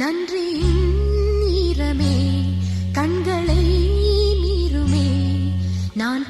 நன்றி ஈரமே கண்களை மீறுமே. நான்